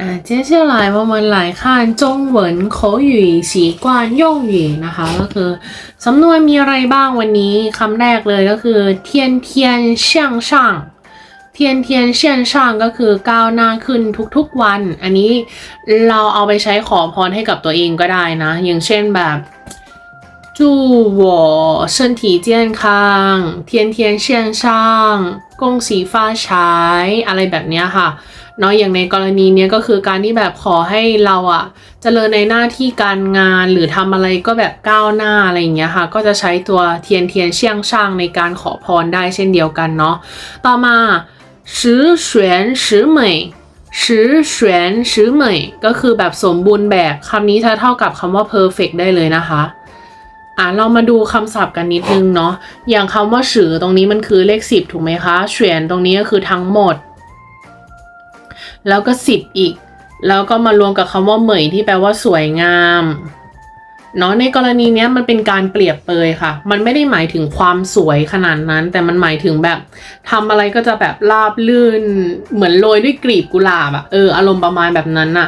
啊，接下来我们来看中文口语习惯用语นะคะ ก็คือสำนวนมีอะไรบ้างวันนี้คำแรกเลยก็คือ天天向上เทียนเทียนเชียนช่างก็คือก้าวหน้าขึ้นทุกๆวัน อันนี้เราเอาไปใช้ขอพรให้กับตัวเองก็ได้นะ อย่างเช่นแบบ 祝我身体健康天天向上恭喜发财อะไรแบบเนี้ยค่ะเนาะอย่างในกรณีเนี้ยก็คือการที่แบบขอให้เราอะเจริญในหน้าที่การงานหรือทำอะไรก็แบบก้าวหน้าอะไรอย่างเงี้ยค่ะ ก็จะใช้ตัวเทียนเทียนเชียงช่างในการขอพรได้เช่นเดียวกันเนาะต่อมา 十全十美十全十美ก็คือแบบสมบูรณ์แบบคำนี้จะเท่ากับคำว่า perfect ได้เลยนะคะ อะเรามาดูคำศัพท์กันนิดนึงเนาะอย่างคำว่าสือตรงนี้มันคือเลขสิบถูกไหมคะเฉวียนตรงนี้ก็คือทั้งหมด แล้วก็สิบอีก แล้วก็มารวมกับคำว่าเหมยที่แปลว่าสวยงามเนาะในกรณีเนี้ยมันเป็นการเปรียบเปยค่ะ มันไม่ได้หมายถึงความสวยขนาดนั้น แต่มันหมายถึงแบบทำอะไรก็จะแบบราบลื่น เหมือนโรยด้วยกลีบกุหลาบอะเอออารมณ์ประมาณแบบนั้นอะ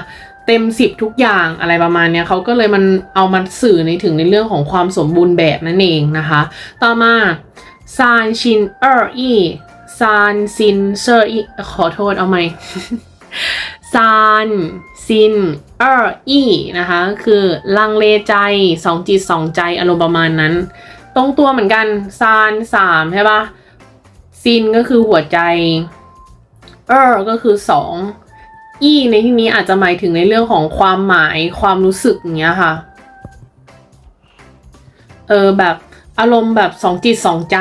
เต็มสิบทุกอย่างอะไรประมาณเนี้ยเขาก็เลยมันเอามาสื่อในถึงในเรื่องของความสมบูรณ์แบบนั่นเองนะคะ ต่อมาซานชินเออร์อีซานซินเซอร์อีขอโทษเอาไหมซานซินเอออีนะคะคือลังเลใจสองจิตสองใจอารมณ์ประมาณนั้น ตรงตัวเหมือนกันซานสามใช่ปะซินก็คือหัวใจเออก็คือสอง อี้ในที่นี้อาจจะหมายถึงในเรื่องของความหมายความรู้สึกอย่างเงี้ยค่ะ เออแบบอารมณ์แบบสองจิตสองใจ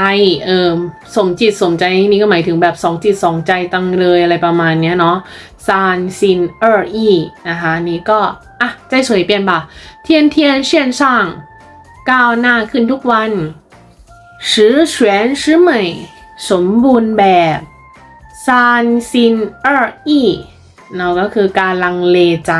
เออสมจิตสมใจนี่ก็หมายถึงแบบสองจิตสองใจตังเลยอะไรประมาณเนี้ยเนาะซานซินเอออีนะคะนี่ก็ อะ ใจสวยเปลี่ยนบ่ะเทียนเทียนเชียนช่างก้าวหน้าขึ้นทุกวันสือเฉวนสือเหมยสมบูรณ์แบบซานซินเอออี เนาะก็คือการลังเลใจ